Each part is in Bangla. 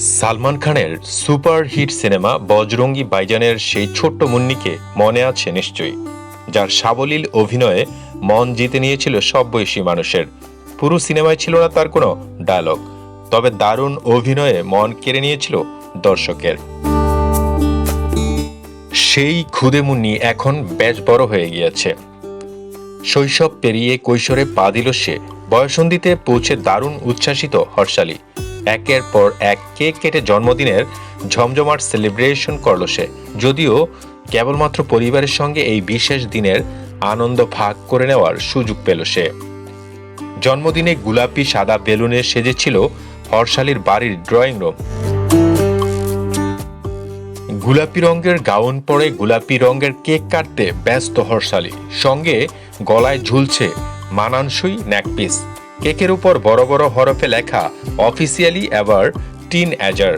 সালমান খানের সুপার হিট সিনেমা বজরঙ্গি বাইজানের সেই ছোট্ট মুন্নিকে মনে আছে নিশ্চয়ই, যার সাবলীল অভিনয়ে মন জিতে নিয়েছিল সব বয়সী মানুষের। পুরো সিনেমায় ছিল না তার কোনো ডায়লগ তবে দারুণ অভিনয়ে মন কেড়ে নিয়েছিল দর্শকের। সেই খুদে মুন্নি এখন বেশ বড় হয়ে গিয়েছে। শৈশব পেরিয়ে কৈশোরে পা দিল সে, বয়সন্ধিতে পৌঁছে দারুণ উচ্ছ্বাসিত হর্ষালী একের পর এক কেক কেটে জন্মদিনের ঝমঝমাট সেলিব্রেশন করল সে। যদিও কেবলমাত্র পরিবারের সঙ্গে এই বিশেষ দিনের আনন্দ ভাগ করে নেওয়ার সুযোগ পেল সে। জন্মদিনে গোলাপি সাদা বেলুনে সেজেছিল হর্ষালীর বাড়ির ড্রয়িং রুম গোলাপি রঙের গাউন পরে গোলাপি রঙের কেক কাটতে ব্যস্ত হর্ষালী সঙ্গে গলায় ঝুলছে মানানসই নেকপিস কেকের উপর বড় বড় হরফে লেখা অফিসিয়ালি এভার টিন অ্যাজার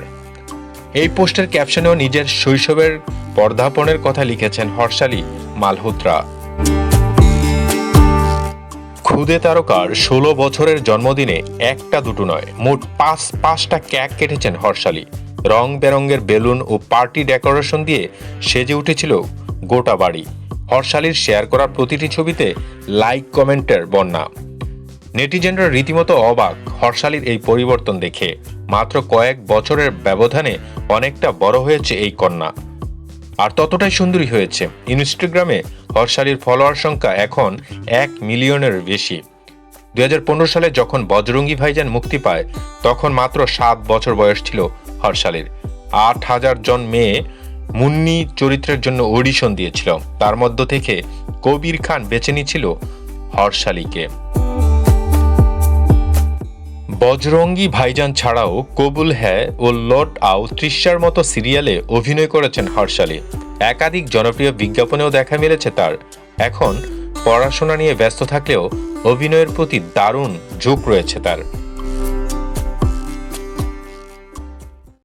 এই পোস্টের ক্যাপশনেও নিজের শৈশবের পর্দাপণের কথা লিখেছেন হর্ষালী মালহোত্রা। খুদে তারকার ষোলো বছরের জন্মদিনে একটা দুটো নয়, মোট পাঁচ, পাঁচটা ক্যাক কেটেছেন হর্ষালী রং বেরঙের বেলুন ও পার্টি ডেকোরেশন দিয়ে সেজে উঠেছিল গোটা বাড়ি। হর্ষালীর শেয়ার করা প্রতিটি ছবিতে লাইক কমেন্টের বন্যা। নেটিজেনরা রীতিমতো অবাক হর্ষালীর এই পরিবর্তন দেখে। মাত্র কয়েক বছরের ব্যবধানে অনেকটা বড় হয়েছে এই কন্যা। আর ততটাই সুন্দরী হয়েছে। ইনস্টাগ্রামে হর্ষালীর ফলোয়ার সংখ্যা এখন এক মিলিয়নের বেশি। দু হাজার পনেরো সালে যখন বজরঙ্গি ভাইজান মুক্তি পায়, তখন মাত্র সাত বছর বয়স ছিল হর্ষালীর আট হাজার জন মেয়ে মুন্নি চরিত্রের জন্য অডিশন দিয়েছিল। তার মধ্য থেকে কবির খান বেছে নিয়েছিল হর্ষালীকে বজরঙ্গি ভাইজান ছাড়াও কবুল হ্যায় ও লট আও তৃষ্যার মতো সিরিয়ালে অভিনয় করেছেন হর্ষালি একাধিক জনপ্রিয় বিজ্ঞাপনেও দেখা মিলেছে তার। এখন পড়াশোনা নিয়ে ব্যস্ত থাকলেও অভিনয়ের প্রতি দারুণ ঝোঁক রয়েছে তার।